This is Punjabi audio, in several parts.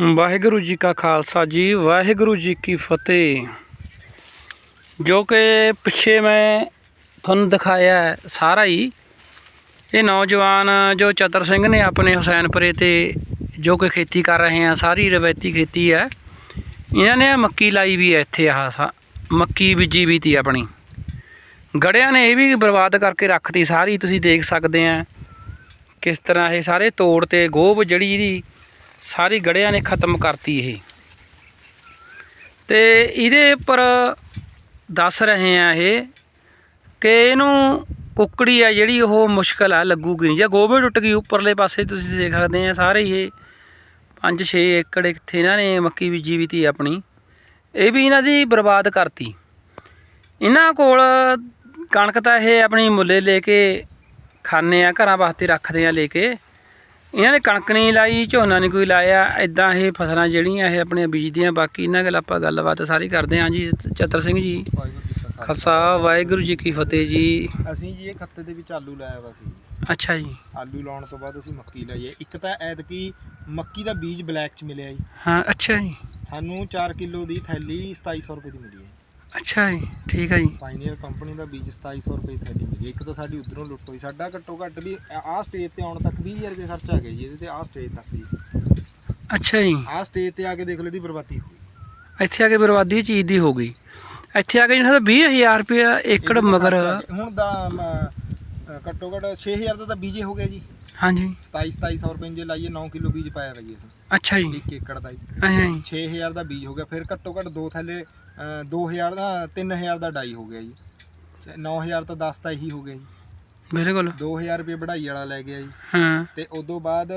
ਵਾਹਿਗੁਰੂ ਜੀ ਕਾ ਖਾਲਸਾ ਜੀ, ਵਾਹਿਗੁਰੂ ਜੀ ਕੀ ਫਤਿਹ। ਜੋ ਕਿ ਪਿੱਛੇ ਮੈਂ ਤੁਹਾਨੂੰ ਦਿਖਾਇਆ ਸਾਰਾ ਹੀ, ਇਹ ਨੌਜਵਾਨ ਜੋ ਚਤਰ ਸਿੰਘ ਨੇ ਆਪਣੇ ਹੁਸੈਨਪੁਰੇ ਤੇ ਜੋ ਕਿ ਖੇਤੀ ਕਰ ਰਹੇ ਆ, ਸਾਰੀ ਰਵਾਇਤੀ ਖੇਤੀ ਹੈ, ਇਹਨਾਂ ਨੇ ਮੱਕੀ ਲਾਈ ਵੀ ਹੈ ਇੱਥੇ ਆਹ ਸਾ- ਮੱਕੀ ਬੀਜੀ ਵੀ ਤੀ ਆਪਣੀ। ਗੜਿਆਂ ਨੇ ਇਹ ਵੀ ਬਰਬਾਦ ਕਰਕੇ ਰੱਖਤੀ ਸਾਰੀ, ਤੁਸੀਂ ਦੇਖ ਸਕਦੇ ਆ ਕਿਸ ਤਰ੍ਹਾਂ ਇਹ ਸਾਰੇ ਤੋੜ ਤੇ ਗੋਭ ਜਿਹੜੀ ਇਹਦੀ ਸਾਰੀ ਗੜਿਆਂ ਨੇ ਖਤਮ ਕਰਤੀ ਇਹ। ਤੇ ਇਹਦੇ ਉੱਪਰ ਦੱਸ ਰਹੇ ਆ ਇਹ ਕਿ ਇਹਨੂੰ ਕੁੱਕੜੀ ਆ ਜਿਹੜੀ ਉਹ ਮੁਸ਼ਕਲ ਆ, ਲੱਗੂਗੀ ਨਹੀਂ। ਜਾਂ ਗੋਭੇ ਟੁੱਟ ਗਈ ਉੱਪਰਲੇ ਪਾਸੇ, ਤੁਸੀਂ ਦੇਖ ਸਕਦੇ ਆ ਸਾਰੇ ਇਹ। 5-6 ਏਕੜ ਇੱਥੇ ਇਹਨਾਂ ਨੇ ਮੱਕੀ ਬੀਜੀ ਵੀ ਤੀ ਆਪਣੀ। ਇਹ ਵੀ ਇਹਨਾਂ ਦੀ ਬਰਬਾਦ ਕਰਤੀ। ਇਹਨਾਂ ਕੋਲ ਕਣਕ ਤਾਂ ਇਹ ਆਪਣੀ ਮੁੱਲੇ ਲੈ ਕੇ ਖਾਂਦੇ ਆ, ਘਰਾਂ ਵਾਸਤੇ ਰੱਖਦੇ ਆ ਲੈ ਕੇ। ਇਹਨਾਂ ਨੇ ਕਣਕ ਨਹੀਂ ਲਾਈ ਝੋਨਾ ਨਹੀਂ ਕੋਈ ਲਾਇਆ ਇਦਾਂ ਇਹ ਫਸਲਾਂ ਜਿਹੜੀਆਂ ਇਹ ਆਪਣੀਆਂ ਬੀਜਦੀਆਂ ਬਾਕੀ ਇਹਨਾਂ ਗੱਲ ਆਪਾਂ ਗੱਲਬਾਤ ਸਾਰੀ ਕਰਦੇ ਹਾਂ ਜੀ ਚਤਰ ਸਿੰਘ ਜੀ। ਖਾਲਸਾ। ਵਾਹਿਗੁਰੂ ਜੀ ਕੀ ਫਤਿਹ ਜੀ। ਅਸੀਂ ਜੀ ਇਹ ਖੱਤੇ ਦੇ ਵਿੱਚ ਆਲੂ ਲਾਇਆ ਵਾ ਸੀ। ਅੱਛਾ ਜੀ। ਆਲੂ ਲਾਉਣ ਤੋਂ ਬਾਅਦ ਅਸੀਂ ਮੱਕੀ ਲਾਈ ਹੈ ਇੱਕ ਤਾਂ ਐਤਕੀ ਮੱਕੀ ਦਾ ਬੀਜ ਬਲੈਕ ਚ ਮਿਲਿਆ ਜੀ। ਹਾਂ ਅੱਛਾ ਜੀ। ਸਾਨੂੰ 4 ਕਿਲੋ ਦੀ ਥੈਲੀ 2700 ਰੁਪਏ ਦੀ ਮਿਲੀ ਹੈ ਅੱਛਾ ਜੀ ਠੀਕ ਹੈ ਜੀ। ਪਾਇਨੀਅਰ ਕੰਪਨੀ ਦਾ ਬੀਜ 2700 ਰੁਪਏ ਦੀ ਥੈਲੀ ਮਿਲੀ ਇੱਕ ਤਾਂ ਸਾਡੀ ਉਧਰੋਂ ਲੁੱਟ ਹੋਈ ਸਾਡਾ ਘੱਟੋ ਘੱਟ ਵੀ ਆਹ ਸਟੇਜ ਤੇ ਆਉਣ ਤੱਕ 20000 ਰੁਪਏ ਖਰਚਾ ਆ ਗਿਆ ਜੀ ਇਹਦੇ ਤੇ ਆਹ ਸਟੇਜ ਤੱਕ ਜੀ। ਅੱਛਾ ਜੀ। ਆਹ ਸਟੇਜ ਤੇ ਆ ਕੇ ਦੇਖ ਲਓ ਇਹਦੀ ਬਰਬਾਦੀ ਹੋਈ। ਇੱਥੇ ਆ ਕੇ ਬਰਬਾਦੀ ਚੀਜ਼ ਦੀ ਹੋ ਗਈ। ਇੱਥੇ ਆ ਕੇ ਜਿਹੜਾ 20000 ਰੁਪਏ ਏਕੜ ਮਗਰ ਆ। ਹੁਣ ਦਾ ਘੱਟੋ ਘੱਟ 6000 ਦਾ ਤਾਂ ਬੀਜੇ ਹੋ ਗਿਆ ਜੀ। ਹਾਂਜੀ। 27 2700 ਰੁਪਏ ਜੇ ਲਾਈਏ 9 ਕਿਲੋ ਬੀਜ ਪਾਇਆ ਵਾ ਜੀ ਅਸੀਂ। ਅੱਛਾ ਜੀ। ਇੱਕ ਏਕੜ ਦਾ ਜੀ ਅੱਛਾ ਜੀ 6000 ਦਾ ਬੀਜ ਹੋ ਗਿਆ ਫਿਰ ਘੱਟੋ ਘੱਟ ਦੋ ਥੈਲੇ 2000 ਦਾ 3000 ਦਾ ਡਾਈ ਹੋ ਗਿਆ ਜੀ। 9000 ਤਾਂ 10 ਤਾਂ ਇਹੀ ਹੋ ਗਿਆ ਜੀ। ਬਿਲਕੁਲ 2000 ਰੁਪਏ ਵਢਾਈ ਵਾਲਾ ਲੈ ਗਿਆ ਜੀ। ਹਾਂ। ਤੇ ਉਦੋਂ ਬਾਅਦ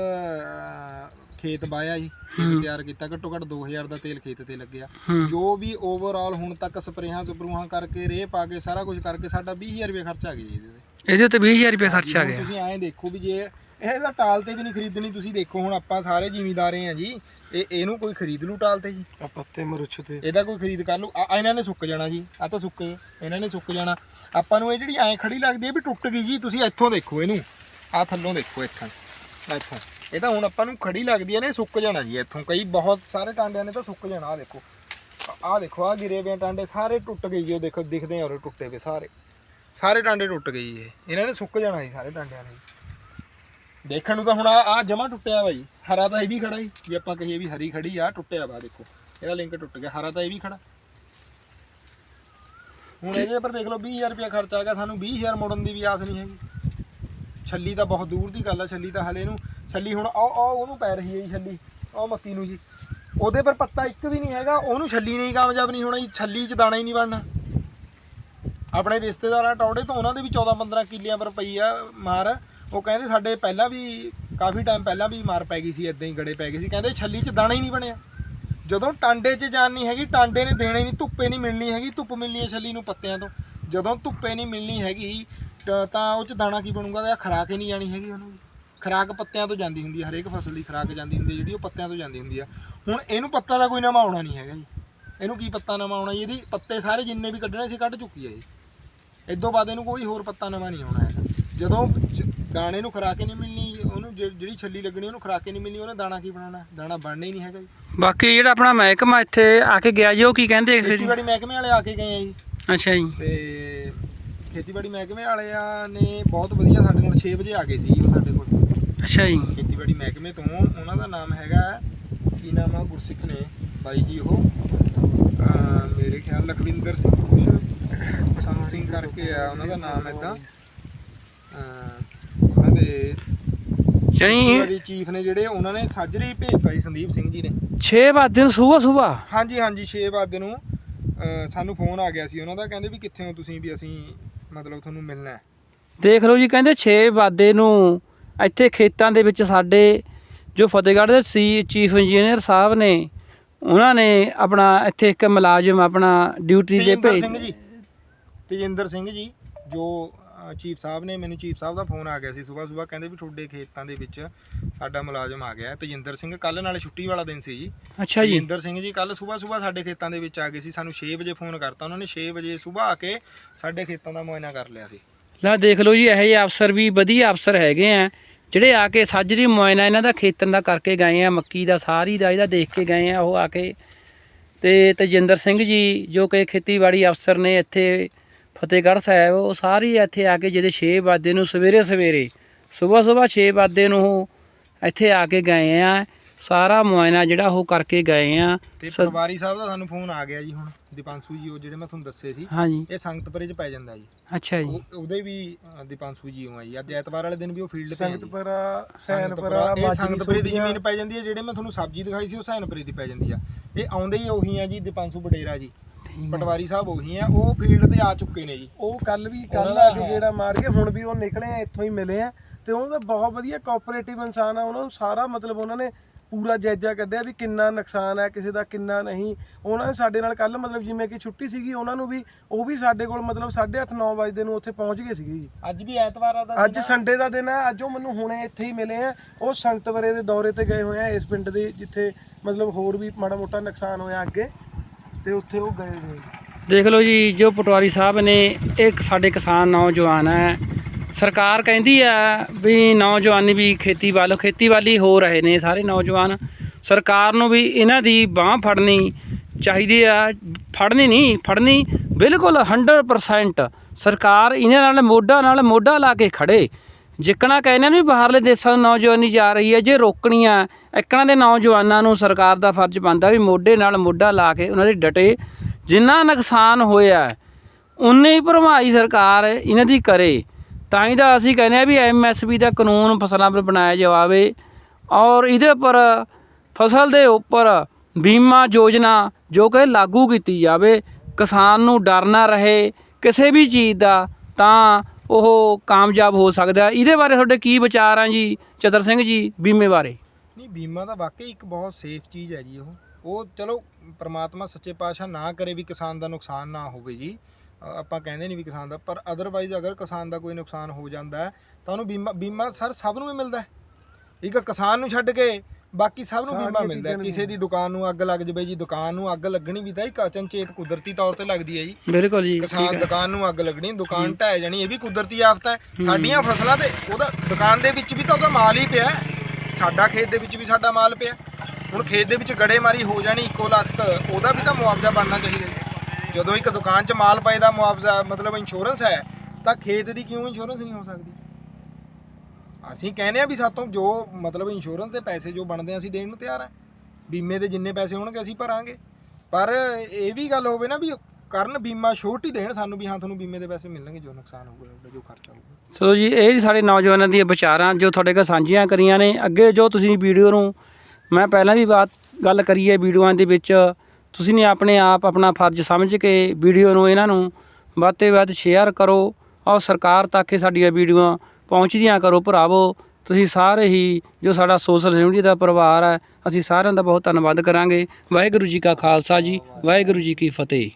ਖੇਤ ਬਾਇਆ ਜੀ। ਖੇਤ ਤਿਆਰ ਕੀਤਾ ਘੱਟੋ ਘੱਟ 2000 ਦਾ ਤੇਲ ਖੇਤ ਤੇ ਲੱਗਿਆ। ਜੋ ਵੀ ਓਵਰਆਲ ਹੁਣ ਤੱਕ ਸਪਰੇਹਾਂ ਸਪਰੂਹਾਂ ਕਰਕੇ ਰੇਹ ਪਾ ਕੇ ਸਾਰਾ ਕੁਝ ਕਰਕੇ ਸਾਡਾ 20000 ਰੁਪਏ ਖਰਚਾ ਆ ਗਿਆ ਜੀ ਇਹਦੇ ਤੇ। ਇਹਦੇ ਉੱਤੇ 20000 ਰੁਪਏ ਖਰਚਾ ਆ ਗਿਆ। ਤੁਸੀਂ ਐਂ ਦੇਖੋ ਵੀ ਜੇ ਇਹ ਤਾਂ ਟਾਲ ਤੇ ਵੀ ਨਹੀਂ ਖਰੀਦਣੀ ਤੁਸੀਂ ਦੇਖੋ ਹੁਣ ਆਪਾਂ ਸਾਰੇ ਜ਼ਿਮੀਦਾਰੇ ਆ ਜੀ ਇਹ ਇਹਨੂੰ ਕੋਈ ਖਰੀਦ ਲੂ ਟਾਲ ਤੇ ਜੀ। ਆ ਪੱਤੇ ਮਰੁੱਛ ਤੇ। ਇਹਦਾ ਕੋਈ ਖਰੀਦ ਕਰ ਲੂ। ਆ ਆ ਇਹਨਾਂ ਨੇ ਸੁੱਕ ਜਾਣਾ ਜੀ ਆ ਤਾਂ ਸੁੱਕੇ ਇਹਨਾਂ ਨੇ ਸੁੱਕ ਜਾਣਾ। ਆਪਾਂ ਨੂੰ ਇਹ ਜਿਹੜੀ ਐਂ ਖੜੀ ਲੱਗਦੀ ਹੈ ਵੀ ਟੁੱਟ ਗਈ ਜੀ ਤੁਸੀਂ ਇੱਥੋਂ ਦੇਖੋ ਇਹਨੂੰ। ਆ ਥੱਲੋਂ ਦੇਖੋ ਇੱਥੋਂ ਇੱਥੋਂ। ਇਹ ਤਾਂ ਹੁਣ ਆਪਾਂ ਨੂੰ ਖੜੀ ਲੱਗਦੀ ਹੈ ਨੇ ਸੁੱਕ ਜਾਣਾ ਜੀ ਇੱਥੋਂ। ਕਈ ਬਹੁਤ ਸਾਰੇ ਟਾਂਡਿਆਂ ਨੇ ਤਾਂ ਸੁੱਕ ਜਾਣਾ ਆ ਦੇਖੋ। ਆ ਦੇਖੋ ਆ ਗਿਰੇ ਵੇ ਟਾਂਡੇ, ਸਾਰੇ ਟੁੱਟ ਗਏ ਜੀ, ਉਹ ਦੇਖੋ, ਦਿਖਦੇ ਆ ਉਹ ਟੁੱਟੇ ਪਏ ਸਾਰੇ। ਸਾਰੇ ਟਾਂਡੇ ਟੁੱਟ ਗਏ ਜੀ ਇਹ। ਇਹਨਾਂ ਨੇ ਸੁੱਕ ਜਾਣਾ ਜੀ ਸਾਰੇ ਟਾਂਡਿਆਂ ਨੇ। ਦੇਖਣ ਨੂੰ ਤਾਂ ਹੁਣ ਆ ਆ ਜਮਾ ਟੁੱਟਿਆ ਵਾ ਜੀ। ਹਰਾ ਤਾਂ ਇਹ ਵੀ ਖੜਾ ਜੀ, ਜੇ ਆਪਾਂ ਕਹੀਏ ਵੀ ਹਰੀ ਖੜੀ ਆ, ਟੁੱਟਿਆ ਵਾ ਦੇਖੋ। ਇਹਦਾ ਲਿੰਕ ਟੁੱਟ ਗਿਆ, ਹਰਾ ਤਾਂ ਇਹ ਵੀ ਖੜਾ। ਹੁਣ ਇਹਦੇ ਉੱਪਰ ਦੇਖ ਲਓ 20000 ਰੁਪਇਆ ਖਰਚਾ ਆ ਗਿਆ, ਸਾਨੂੰ 20000 ਮੋੜਨ ਦੀ ਵੀ ਆਸ ਨਹੀਂ ਹੈਗੀ। ਛੱਲੀ ਤਾਂ ਬਹੁਤ ਦੂਰ ਦੀ ਗੱਲ ਆ, ਛੱਲੀ ਤਾਂ ਹਲੇ ਨੂੰ ਛੱਲੀ ਹੁਣ ਉਹ ਉਹ ਉਹਨੂੰ ਪੈ ਰਹੀ ਹੈ ਜੀ ਛੱਲੀ ਉਹ ਮੱਕੀ ਨੂੰ ਜੀ। ਉਹਦੇ ਪਰ ਪੱਤਾ ਇੱਕ ਵੀ ਨਹੀਂ ਹੈਗਾ, ਉਹਨੂੰ ਛੱਲੀ ਨਹੀਂ ਕਾਮਯਾਬ ਨਹੀਂ ਹੋਣਾ ਜੀ, ਛੱਲੀ 'ਚ ਦਾਣਾ ਹੀ ਨਹੀਂ ਬਣਨਾ। ਆਪਣੇ ਰਿਸ਼ਤੇਦਾਰਾਂ ਟੌੜੇ ਤੋਂ ਉਹਨਾਂ ਦੇ ਵੀ 14 15 ਕਿੱਲਿਆਂ ਪਰ ਪਈ ਆ ਮਾਰ। ਉਹ ਕਹਿੰਦੇ ਸਾਡੇ ਪਹਿਲਾਂ ਵੀ ਕਾਫੀ ਟਾਈਮ ਪਹਿਲਾਂ ਵੀ ਮਾਰ ਪੈ ਗਈ ਸੀ ਇਦਾਂ ਹੀ ਗੜੇ ਪੈ ਗਏ ਸੀ। ਕਹਿੰਦੇ ਛੱਲੀ 'ਚ ਦਾਣਾ ਹੀ ਨਹੀਂ ਬਣਿਆ। ਜਦੋਂ ਟਾਂਡੇ 'ਚ ਜਾਣ ਨਹੀਂ ਹੈਗੀ, ਟਾਂਡੇ ਨੇ ਦੇਣੇ ਨਹੀਂ, ਧੁੱਪੇ ਨਹੀਂ ਮਿਲਣੀ ਹੈਗੀ, ਧੁੱਪ ਮਿਲਣੀ ਹੈ ਛੱਲੀ ਨੂੰ ਪੱਤਿਆਂ ਤੋਂ। ਜਦੋਂ ਧੁੱਪੇ ਨਹੀਂ ਮਿਲਣੀ ਹੈਗੀ ਟ- ਤਾਂ ਉਹ 'ਚ ਦਾਣਾ ਕੀ ਬਣੂਗਾ? ਖਰਾ ਕੇ ਨਹੀਂ ਜਾਣੀ ਹੈਗੀ ਉਹਨੂੰ। ਖਰਾਕ ਪੱਤਿਆਂ ਤੋਂ ਜਾਂਦੀ ਹੁੰਦੀ ਹੈ ਹਰੇਕ ਫਸਲ ਦੀ ਖਰਾਕ ਜਾਂਦੀ ਹੁੰਦੀ ਹੈ ਜਿਹੜੀ ਉਹ ਪੱਤਿਆਂ ਤੋਂ ਜਾਂਦੀ ਹੁੰਦੀ ਆ। ਹੁਣ ਇਹਨੂੰ ਪੱਤਾ ਦਾ ਕੋਈ ਨਵਾਂ ਆਉਣਾ ਨਹੀਂ ਹੈਗਾ ਜੀ। ਇਹਨੂੰ ਕੀ ਪੱਤਾ ਨਵਾਂ ਆਉਣਾ? ਜੀ ਇਹਦੀ ਪੱਤੇ ਸਾਰੇ ਜਿੰਨੇ ਵੀ ਕੱਢਣੇ ਸੀ ਕੱਢ ਚੁੱਕੀ ਹੈ ਜੀ ਇਦੋਂ ਬਾਅਦ ਇਹਨੂੰ ਕੋਈ ਹੋਰ ਪੱਤਾ ਨਵਾਂ ਨਹੀਂ ਆਉਣਾ ਹੈਗਾ। ਜਦੋਂ ਦਾਣੇ ਨੂੰ ਖਰਾਕ ਹੀ ਨਹੀਂ ਮਿਲਣੀ ਉਹਨੂੰ ਜਿਹੜੀ ਛੱਲੀ ਲੱਗਣੀ ਉਹਨੂੰ ਖਰਾਕ ਹੀ ਨਹੀਂ ਮਿਲਣੀ ਉਹਨੇ ਦਾਣਾ ਕੀ ਬਣਾਉਣਾ? ਦਾਣਾ ਬਣਨਾ ਹੀ ਨਹੀਂ ਹੈਗਾ ਜੀ। ਬਾਕੀ ਜਿਹੜਾ ਆਪਣਾ ਮਹਿਕਮਾ ਇੱਥੇ ਆ ਕੇ ਗਿਆ ਜੀ ਉਹ ਕੀ ਕਹਿੰਦੇ ਫਿਰ? ਖੇਤੀਬਾੜੀ ਮਹਿਕਮੇ ਵਾਲੇ ਆ ਕੇ ਗਏ ਆ ਜੀ। ਅੱਛਾ ਜੀ। ਤੇ ਖੇਤੀਬਾੜੀ ਮਹਿਕਮੇ ਵਾਲਿਆਂ ਨੇ ਬਹੁਤ ਵਧੀਆ ਸਾਡੇ ਨਾਲ 6 ਵਜੇ ਆ ਗਏ ਸੀ ਉਹ ਸਾਡੇ ਅੱਛਾ ਜੀ। ਖੇਤੀਬਾੜੀ ਮਹਿਕਮੇ ਤੋਂ ਉਹਨਾਂ ਦਾ ਨਾਮ ਹੈਗਾ ਕੀ ਨਾਮ ਆ ਗੁਰਸਿੱਖ ਨੇ ਬਾਈ ਜੀ ਉਹ। ਅਹ ਮੇਰੇ ਖਿਆਲ ਲਖਵਿੰਦਰ ਸਿੰਘ ਕੁਛ ਸਮਥਿੰਗ ਕਰਕੇ ਆ ਉਹਨਾਂ ਦਾ ਨਾਮ ਇਦਾਂ ਉਹਨਾਂ ਦੇ ਜਾਨੀ ਖੇਤੀਬਾੜੀ ਚੀਫ ਨੇ ਜਿਹੜੇ ਉਹਨਾਂ ਨੇ ਸਾਜਰੇ ਭੇਜਤਾ ਜੀ ਸੰਦੀਪ ਸਿੰਘ ਜੀ ਨੇ। 6 ਵਜੇ ਨੂੰ ਸਵੇਰ ਸਵੇਰ ਹਾਂਜੀ ਹਾਂਜੀ 6 ਵਜੇ ਨੂੰ ਅਹ ਸਾਨੂੰ ਫੋਨ ਆ ਗਿਆ ਸੀ ਉਹਨਾਂ ਦਾ ਕਹਿੰਦੇ ਵੀ ਕਿੱਥੇ ਹੋ ਤੁਸੀਂ ਵੀ ਅਸੀਂ ਮਤਲਬ ਤੁਹਾਨੂੰ ਮਿਲਣਾ ਹੈ। ਦੇਖ ਲਓ ਜੀ ਕਹਿੰਦੇ 6 ਵਜੇ ਨੂੰ ਇੱਥੇ ਖੇਤਾਂ ਦੇ ਵਿੱਚ ਸਾਡੇ ਜੋ ਫਤਿਹਗੜ੍ਹ ਦੇ ਸੀ ਚੀਫ ਇੰਜੀਨੀਅਰ ਸਾਹਿਬ ਨੇ ਉਹਨਾਂ ਨੇ ਆਪਣਾ ਇੱਥੇ ਇੱਕ ਮੁਲਾਜ਼ਮ ਆਪਣਾ ਡਿਊਟੀ ਤੇ ਤੇਜਿੰਦਰ ਭੇਜ ਸਿੰਘ ਜੀ। ਤੇਜਿੰਦਰ ਸਿੰਘ ਜੀ ਜੋ ਚੀਫ ਸਾਹਿਬ ਨੇ ਮੈਨੂੰ ਚੀਫ ਸਾਹਿਬ ਦਾ ਫੋਨ ਆ ਗਿਆ ਸੀ ਸਵੇਰ ਸਵੇਰ ਕਹਿੰਦੇ ਵੀ ਤੁਹਾਡੇ ਖੇਤਾਂ ਦੇ ਵਿੱਚ ਸਾਡਾ ਮੁਲਾਜ਼ਮ ਆ ਗਿਆ ਹੈ। ਤੇਜਿੰਦਰ ਸਿੰਘ ਕੱਲ ਨਾਲੇ ਛੁੱਟੀ ਵਾਲਾ ਦਿਨ ਸੀ ਜੀ। ਅੱਛਾ ਜੀ। ਤੇਜਿੰਦਰ ਸਿੰਘ ਜੀ ਕੱਲ ਸਵੇਰ ਸਵੇਰ ਸਾਡੇ ਖੇਤਾਂ ਦੇ ਵਿੱਚ ਆ ਗਏ ਸੀ ਸਾਨੂੰ 6 ਵਜੇ ਫੋਨ ਕਰਤਾ ਉਹਨਾਂ ਨੇ 6 ਵਜੇ ਸਵੇਰ ਆ ਕੇ ਸਾਡੇ ਖੇਤਾਂ ਦਾ ਮੁਆਇਨਾ ਕਰ ਲਿਆ ਸੀ। ਲੈ ਦੇਖ ਲਓ ਜੀ ਇਹੋ ਜਿਹੇ ਅਫਸਰ ਵੀ ਵਧੀਆ ਅਫਸਰ ਹੈਗੇ ਆ। ਜਿਹੜੇ ਆ ਕੇ ਸਾਜਰੀ ਮੁਆਇਨਾ ਇਹਨਾਂ ਦਾ ਖੇਤਾਂ ਦਾ ਕਰਕੇ ਗਏ ਆ ਮੱਕੀ ਦਾ ਸਾਰੀ ਦਾ ਇਹਦਾ ਦੇਖ ਕੇ ਗਏ ਆ ਉਹ ਆ ਕੇ ਤੇ ਤਜਿੰਦਰ ਸਿੰਘ ਜੀ ਜੋ ਕਿ ਖੇਤੀਬਾੜੀ ਅਫਸਰ ਨੇ ਇੱਥੇ ਫਤਿਹਗੜ੍ਹ ਸਾਹਿਬ ਉਹ ਸਾਰੀ ਇੱਥੇ ਆ ਕੇ ਜਿਹਦੇ 6 ਵਜੇ ਨੂੰ ਸਵੇਰੇ ਸਵੇਰੇ ਸਵੇਰ ਸਵੇਰ 6 ਵਜੇ ਨੂੰ ਉਹ ਇੱਥੇ ਆ ਕੇ ਗਏ ਆ ਸਾਰਾ ਮੁਆਇਨਾ ਜਿਹੜਾ ਉਹ ਕਰਕੇ ਗਏ ਆ। ਤੇ ਪਟਵਾਰੀ ਸਾਹਿਬ ਦਾ ਸਾਨੂੰ ਫੋਨ ਆ ਗਿਆ ਜੀ ਹੁਣ ਦੀਪਾਂਸੂ ਜੀ ਉਹ ਜਿਹੜੇ ਮੈਂ ਤੁਹਾਨੂੰ ਦੱਸੇ ਸੀ। ਹਾਂਜੀ। ਇਹ ਸੰਗਤਪੁਰੇ ਚ ਪੈ ਜਾਂਦਾ ਜੀ। ਅੱਛਾ ਜੀ। ਉਹ- ਉਹਦੇ ਵੀ ਅ, ਦੀਪਾਂਸੂ ਜੀ ਆ ਜੀ। ਅੱਜ ਐਤਵਾਰ ਵਾਲੇ ਦਿਨ ਵੀ ਉਹ ਫੀਲਡ ਤੇ ਆ ਜੀ। ਸੰਗਤਪੁਰਾ ਸੈਨਪੁਰਾ ਇਹ ਸੰਗਤਪੁਰੇ ਦੀ ਜ਼ਮੀਨ ਪੈ ਜਾਂਦੀ ਹੈ ਜਿਹੜੇ ਮੈਂ ਤੁਹਾਨੂੰ ਸਬਜ਼ੀ ਦਿਖਾਈ ਸੀ ਉਹ ਸੈਨਪੁਰੇ ਦੀ ਪੈ ਜਾਂਦੀ ਆ। ਇਹ ਆਉਂਦੇ ਹੀ ਉਹੀ ਆ ਜੀ ਦੀਪਾਂਸੂ ਬਡੇਰਾ ਜੀ। ਪਟਵਾਰੀ ਸਾਹਿਬ ਉਹੀ ਆ। ਉਹ ਫੀਲਡ ਤੇ ਆ ਚੁੱਕੇ ਨੇ ਜੀ। ਉਹ ਕੱਲ ਵੀ ਕੱਲ ਆ ਕੇ। ਜਿਹੜਾ ਮਾਰ ਕੇ ਹੁਣ ਵੀ ਉਹ ਨਿਕਲੇ ਆ ਇੱਥੋਂ ਹੀ ਮਿਲੇ ਆ। ਤੇ ਉਹਨਾਂ ਦਾ ਬਹੁਤ ਵਧੀਆ ਕੋਆਪਰੇਟਿਵ ਇਨਸਾਨ ਆ। ਉਹਨਾਂ ਨੂੰ ਸਾਰਾ ਮਤਲਬ ਉਹਨਾਂ ਨੇ ਪੂਰਾ ਜਾਇਜ਼ਾ ਕੱਢਿਆ ਵੀ ਕਿੰਨਾ ਨੁਕਸਾਨ ਹੈ ਕਿਸੇ ਦਾ ਕਿੰਨਾ ਨਹੀਂ। ਉਹਨਾਂ ਨੇ ਸਾਡੇ ਨਾਲ ਕੱਲ ਮਤਲਬ ਜਿਵੇਂ ਕਿ ਛੁੱਟੀ ਸੀਗੀ ਉਹਨਾਂ ਨੂੰ ਵੀ ਉਹ ਵੀ ਸਾਡੇ ਕੋਲ ਮਤਲਬ 8:30 9 ਵਜੇ ਨੂੰ ਉੱਥੇ ਪਹੁੰਚ ਗਏ ਸੀਗੇ ਜੀ। ਅੱਜ ਵੀ ਐਤਵਾਰ ਆ ਦਾ ਅੱਜ ਸੰਡੇ ਦਾ ਦਿਨ ਹੈ ਅੱਜ ਉਹ ਮੈਨੂੰ ਹੁਣੇ ਇੱਥੇ ਹੀ ਮਿਲੇ ਆ। ਉਹ ਸੰਗਤਵਰੇ ਦੇ ਦੌਰੇ ਤੇ ਗਏ ਹੋਏ ਆ ਇਸ ਪਿੰਡ ਦੇ ਜਿੱਥੇ ਮਤਲਬ ਹੋਰ ਵੀ ਮਾੜਾ ਮੋਟਾ ਨੁਕਸਾਨ ਹੋਇਆ ਅੱਗੇ ਤੇ ਉੱਥੇ ਉਹ ਗਏ ਨੇ ਦੇਖ ਲਓ ਜੀ ਜੋ ਪਟਵਾਰੀ ਸਾਹਿਬ ਨੇ ਇੱਕ ਸਾਡੇ ਕਿਸਾਨ ਨੌਜਵਾਨ ਹੈ ਸਰਕਾਰ ਕਹਿੰਦੀ ਆ ਵੀ ਨੌਜਵਾਨੀ ਵੀ ਖੇਤੀ ਵੱਲ ਖੇਤੀਬਾੜੀ ਹੋ ਰਹੇ ਨੇ ਸਾਰੇ ਨੌਜਵਾਨ। ਸਰਕਾਰ ਨੂੰ ਵੀ ਇਹਨਾਂ ਦੀ ਬਾਹ ਫੜਨੀ ਚਾਹੀਦੀ ਆ। ਫੜਨੀ ਨਹੀਂ ਫੜਨੀ ਬਿਲਕੁਲ 100% ਸਰਕਾਰ ਇਹਨਾਂ ਨਾਲ ਮੋਢਾ ਨਾਲ ਮੋਢਾ ਲਾ ਕੇ ਖੜੇ। ਜਿੱਕਣਾ ਕਹਿੰਦੇ ਨੇ ਵੀ ਬਾਹਰਲੇ ਦੇਸ਼ਾਂ ਨੂੰ ਨੌਜਵਾਨੀ ਜਾ ਰਹੀ ਹੈ ਜੇ ਰੋਕਣੀ ਆ ਇੱਕਣਾ ਦੇ ਨੌਜਵਾਨਾਂ ਨੂੰ ਸਰਕਾਰ ਦਾ ਫਰਜ਼ ਬਣਦਾ ਵੀ ਮੋਢੇ ਨਾਲ ਮੋਢਾ ਲਾ ਕੇ ਉਹਨਾਂ ਦੇ ਡਟੇ। ਜਿੰਨਾ ਨੁਕਸਾਨ ਹੋਇਆ ਹੈ, ਉਨੀ ਹੀ ਭਰਮਾਈ ਸਰਕਾਰ ਇਹਨਾਂ ਦੀ ਕਰੇ। ਤਾਂ ਹੀ ਤਾਂ ਅਸੀਂ ਕਹਿੰਦੇ ਆ ਵੀ ਐਮਐਸਪੀ ਦਾ ਕਾਨੂੰਨ ਫਸਲਾਂ 'ਤੇ ਬਣਾਇਆ ਜਾਵੇ ਔਰ ਇਹਦੇ ਉੱਪਰ, ਫਸਲ ਦੇ ਉੱਪਰ ਬੀਮਾ ਯੋਜਨਾ ਜੋ ਕਿ ਲਾਗੂ ਕੀਤੀ ਜਾਵੇ, ਕਿਸਾਨ ਨੂੰ ਡਰ ਨਾ ਰਹੇ, ਕਿਸੇ ਵੀ ਚੀਜ਼ ਦਾ ਤਾਂ ਉਹ ਕਾਮਯਾਬ ਹੋ ਸਕਦਾ। ਇਹਦੇ ਬਾਰੇ ਤੁਹਾਡੇ ਕੀ ਵਿਚਾਰ ਆ ਜੀ, ਚਤਰ ਸਿੰਘ ਜੀ, ਬੀਮੇ ਬਾਰੇ? ਨਹੀਂ, ਬੀਮਾ ਤਾਂ ਵਾਕਈ ਇੱਕ ਬਹੁਤ ਸੇਫ ਚੀਜ਼ ਹੈ ਜੀ ਉਹ। ਉਹ ਚਲੋ, ਪ੍ਰਮਾਤਮਾ ਸੱਚੇ ਪਾਤਸ਼ਾਹ ਨਾ ਕਰੇ ਵੀ ਕਿਸਾਨ ਦਾ ਨੁਕਸਾਨ ਨਾ ਹੋਵੇ ਜੀ। ਆਪਾਂ ਕਹਿੰਦੇ ਨਹੀਂ ਵੀ ਕਿਸਾਨ ਦਾ ਪਰ ਅਦਰਵਾਈਜ਼ ਅਗਰ ਕਿਸਾਨ ਦਾ ਕੋਈ ਨੁਕਸਾਨ ਹੋ ਜਾਂਦਾ ਹੈ ਤਾਂ ਉਹਨੂੰ ਬੀਮਾ ਬੀਮਾ ਸਰ ਸਭ ਨੂੰ ਹੀ ਮਿਲਦਾ ਹੈ। ਇੱਕ ਕਿਸਾਨ ਨੂੰ ਛੱਡ ਕੇ ਬਾਕੀ ਸਭ ਨੂੰ ਬੀਮਾ ਮਿਲਦਾ ਹੈ। ਕਿਸੇ ਦੀ ਦੁਕਾਨ ਨੂੰ ਅੱਗ ਲੱਗ ਜਵੇ ਜੀ ਦੁਕਾਨ ਨੂੰ ਅੱਗ ਲੱਗਣੀ ਵੀ ਤਾਂ ਇੱਕ ਅਚਨਚੇਤ ਕੁਦਰਤੀ ਤੌਰ ਤੇ ਲੱਗਦੀ ਹੈ ਜੀ। ਬਿਲਕੁਲ ਜੀ ਕਿਸਾਨ ਦੁਕਾਨ ਨੂੰ ਅੱਗ ਲੱਗਣੀ ਦੁਕਾਨ ਢਹਿ ਜਾਣੀ ਇਹ ਵੀ ਕੁਦਰਤੀ ਆਫਤ ਹੈ। ਸਾਡੀਆਂ ਫਸਲਾਂ ਤੇ ਉਹਦਾ ਦੁਕਾਨ ਦੇ ਵਿੱਚ ਵੀ ਤਾਂ ਉਹਦਾ ਮਾਲ ਹੀ ਪਿਆ। ਸਾਡਾ ਖੇਤ ਦੇ ਵਿੱਚ ਵੀ ਸਾਡਾ ਮਾਲ ਪਿਆ ਹੁਣ ਖੇਤ ਦੇ ਵਿੱਚ ਗੜੇਮਾਰੀ ਹੋ ਜਾਣੀ ਇੱਕੋ ਲੱਖ ਉਹਦਾ ਵੀ ਤਾਂ ਮੁਆਵਜ਼ਾ ਬਣਨਾ ਚਾਹੀਦਾ ਹੈ। ਜਦੋਂ ਇੱਕ ਦੁਕਾਨ 'ਚ ਮਾਲ ਪਏ ਦਾ ਮੁਆਵਜ਼ਾ ਮਤਲਬ ਇੰਸ਼ੋਰੈਂਸ ਹੈ ਤਾਂ ਖੇਤ ਦੀ ਕਿਉਂ ਇੰਸ਼ੋਰੈਂਸ ਨਹੀਂ ਹੋ ਸਕਦੀ? ਅਸੀਂ ਕਹਿੰਦੇ ਆ ਵੀ ਸਾਤੋਂ ਜੋ ਮਤਲਬ ਇੰਸ਼ੋਰੈਂਸ ਦੇ ਪੈਸੇ ਜੋ ਬਣਦੇ ਆ ਅਸੀਂ ਦੇਣ ਨੂੰ ਤਿਆਰ ਆ ਬੀਮੇ ਦੇ ਜਿੰਨੇ ਪੈਸੇ ਹੋਣਗੇ ਅਸੀਂ ਭਰਾਂਗੇ। ਪਰ ਇਹ ਵੀ ਗੱਲ ਹੋਵੇ ਨਾ ਵੀ ਕਰਨ ਬੀਮਾ ਛੋਟੀ ਦੇਣ ਸਾਨੂੰ ਵੀ ਹਾਂ ਤੁਹਾਨੂੰ ਬੀਮੇ ਦੇ ਪੈਸੇ ਮਿਲਣਗੇ ਜੋ ਨੁਕਸਾਨ ਹੋਊਗਾ ਤੁਹਾਡਾ, ਜੋ ਖਰਚਾ ਹੋਊਗਾ। ਸੋ ਜੀ ਇਹ ਸਾਡੇ ਨੌਜਵਾਨਾਂ ਦੀਆਂ ਵਿਚਾਰਾਂ ਜੋ ਤੁਹਾਡੇ ਕੋਲ ਸਾਂਝੀਆਂ ਕਰੀਆਂ ਨੇ। ਅੱਗੇ ਜੋ ਤੁਸੀਂ ਵੀਡੀਓ ਨੂੰ ਮੈਂ ਪਹਿਲਾਂ ਵੀ ਬਾਤ ਗੱਲ ਕਰੀ ਹੈ ਵੀਡੀਓਆਂ ਦੇ ਵਿੱਚ ਤੁਸੀਂ ਨੇ ਆਪਣੇ ਆਪ ਆਪਣਾ ਫਰਜ਼ ਸਮਝ ਕੇ ਵੀਡੀਓ ਨੂੰ, ਇਹਨਾਂ ਨੂੰ ਵੱਧ ਤੋਂ ਵੱਧ ਸ਼ੇਅਰ ਕਰੋ। ਔਰ ਸਰਕਾਰ ਤੱਕ ਇਹ ਸਾਡੀਆਂ ਵੀਡੀਓਆਂ ਪਹੁੰਚਦੀਆਂ ਕਰੋ ਭਰਾਵੋ। ਤੁਸੀਂ ਸਾਰੇ ਹੀ ਜੋ ਸਾਡਾ ਸੋਸ਼ਲ ਮੀਡੀਆ ਦਾ ਪਰਿਵਾਰ ਹੈ, ਅਸੀਂ ਸਾਰਿਆਂ ਦਾ ਬਹੁਤ ਧੰਨਵਾਦ ਕਰਾਂਗੇ। ਵਾਹਿਗੁਰੂ ਜੀ ਕਾ ਖਾਲਸਾ ਜੀ, ਵਾਹਿਗੁਰੂ ਜੀ ਕੀ ਫਤਿਹ।